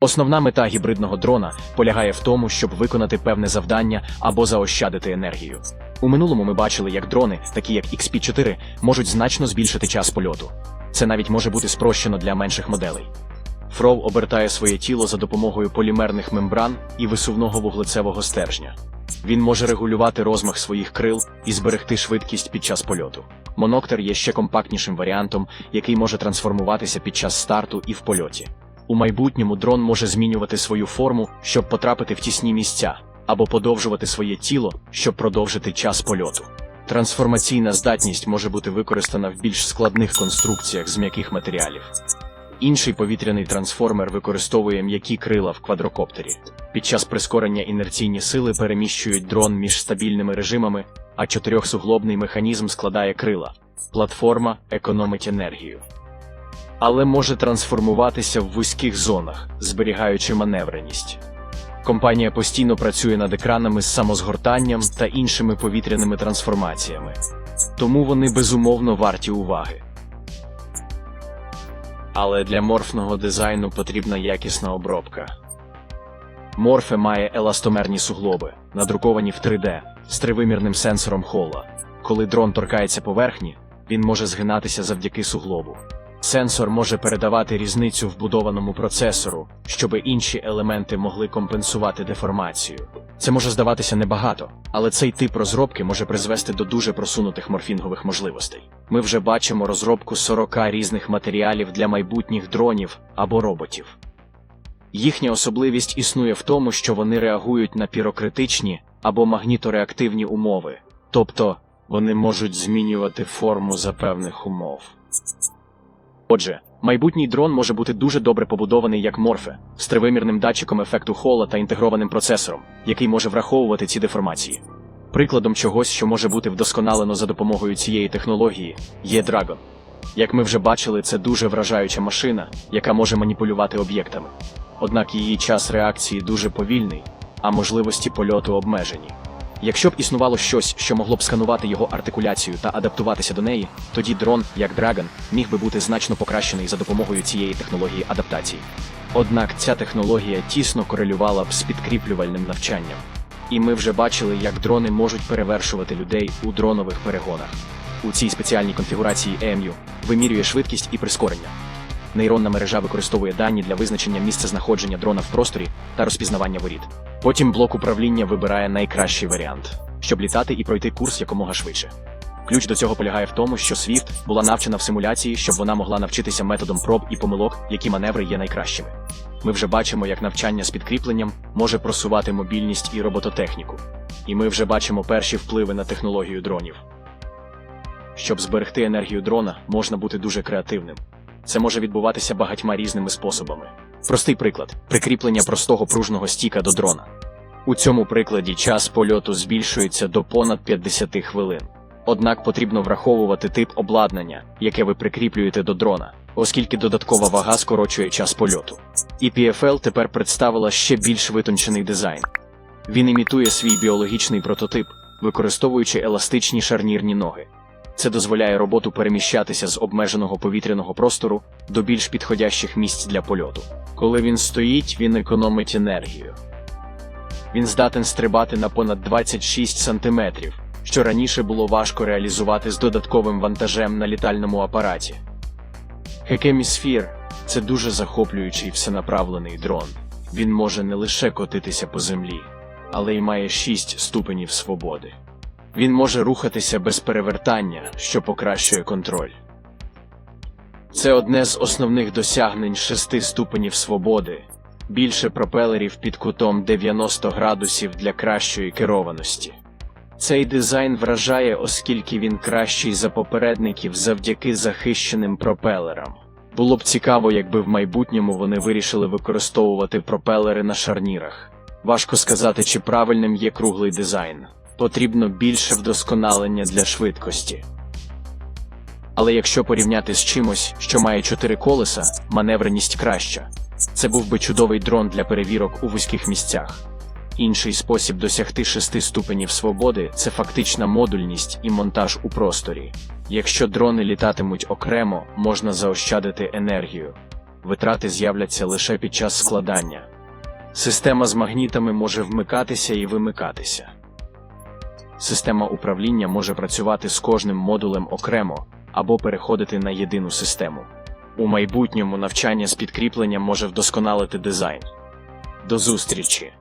Основна мета гібридного дрона полягає в тому, щоб виконати певне завдання або заощадити енергію. У минулому ми бачили, як дрони, такі як XP4, можуть значно збільшити час польоту. Це навіть може бути спрощено для менших моделей. Фров обертає своє тіло за допомогою полімерних мембран і висувного вуглецевого стержня. Він може регулювати розмах своїх крил і зберегти швидкість під час польоту. Моноктер є ще компактнішим варіантом, який може трансформуватися під час старту і в польоті. У майбутньому дрон може змінювати свою форму, щоб потрапити в тісні місця, або подовжувати своє тіло, щоб продовжити час польоту. Трансформаційна здатність може бути використана в більш складних конструкціях з м'яких матеріалів. Інший повітряний трансформер використовує м'які крила в квадрокоптері. Під час прискорення інерційні сили переміщують дрон між стабільними режимами, а чотирьохсуглобний механізм складає крила. Платформа економить енергію. Але може трансформуватися в вузьких зонах, зберігаючи маневреність. Компанія постійно працює над екранами з самозгортанням та іншими повітряними трансформаціями, тому вони безумовно варті уваги. Але для морфного дизайну потрібна якісна обробка. Морфе має еластомерні суглоби, надруковані в 3D з тривимірним сенсором хола. Коли дрон торкається поверхні, він може згинатися завдяки суглобу. Сенсор може передавати різницю вбудованому процесору, щоб інші елементи могли компенсувати деформацію. Це може здаватися небагато, але цей тип розробки може призвести до дуже просунутих морфінгових можливостей. Ми вже бачимо розробку 40 різних матеріалів для майбутніх дронів або роботів. Їхня особливість існує в тому, що вони реагують на пірокритичні або магнітореактивні умови, тобто вони можуть змінювати форму за певних умов. Отже, майбутній дрон може бути дуже добре побудований як морфе, з тривимірним датчиком ефекту хола та інтегрованим процесором, який може враховувати ці деформації. Прикладом чогось, що може бути вдосконалено за допомогою цієї технології, є Dragon. Як ми вже бачили, це дуже вражаюча машина, яка може маніпулювати об'єктами. Однак її час реакції дуже повільний, а можливості польоту обмежені. Якщо б існувало щось, що могло б сканувати його артикуляцію та адаптуватися до неї, тоді дрон, як Dragon, міг би бути значно покращений за допомогою цієї технології адаптації. Однак ця технологія тісно корелювала б з підкріплювальним навчанням. І ми вже бачили, як дрони можуть перевершувати людей у дронових перегонах. У цій спеціальній конфігурації EMU вимірює швидкість і прискорення. Нейронна мережа використовує дані для визначення місця знаходження дрона в просторі та розпізнавання воріт. Потім блок управління вибирає найкращий варіант, щоб літати і пройти курс якомога швидше. Ключ до цього полягає в тому, що Swift була навчена в симуляції, щоб вона могла навчитися методом проб і помилок, які маневри є найкращими. Ми вже бачимо, як навчання з підкріпленням може просувати мобільність і робототехніку. І ми вже бачимо перші впливи на технологію дронів. Щоб зберегти енергію дрона, можна бути дуже креативним. Це може відбуватися багатьма різними способами. Простий приклад прикріплення простого пружного стіка до дрона. У цьому прикладі час польоту збільшується до понад 50 хвилин. Однак потрібно враховувати тип обладнання, яке ви прикріплюєте до дрона, оскільки додаткова вага скорочує час польоту. І тепер представила ще більш витончений дизайн. Він імітує свій біологічний прототип, використовуючи еластичні шарнірні ноги. Це дозволяє роботу переміщатися з обмеженого повітряного простору до більш підходящих місць для польоту. Коли він стоїть, він економить енергію. Він здатен стрибати на понад 26 сантиметрів, що раніше було важко реалізувати з додатковим вантажем на літальному апараті. Хекемісфір це дуже захоплюючий всенаправлений дрон. Він може не лише котитися по землі, але й має 6 ступенів свободи. Він може рухатися без перевертання, що покращує контроль. Це одне з основних досягнень шести ступенів свободи, більше пропелерів під кутом 90 градусів для кращої керованості. Цей дизайн вражає, оскільки він кращий за попередників завдяки захищеним пропелерам. Було б цікаво, якби в майбутньому вони вирішили використовувати пропелери на шарнірах. Важко сказати, чи правильним є круглий дизайн. Потрібно більше вдосконалення для швидкості. Але якщо порівняти з чимось, що має чотири колеса, маневреність краща. Це був би чудовий дрон для перевірок у вузьких місцях. Інший спосіб досягти шести ступенів свободи це фактична модульність і монтаж у просторі. Якщо дрони літатимуть окремо, можна заощадити енергію. витрати з'являться лише під час складання. Система з магнітами може вмикатися і вимикатися. Система управління може працювати з кожним модулем окремо або переходити на єдину систему. У майбутньому навчання з підкріпленням може вдосконалити дизайн. До зустрічі!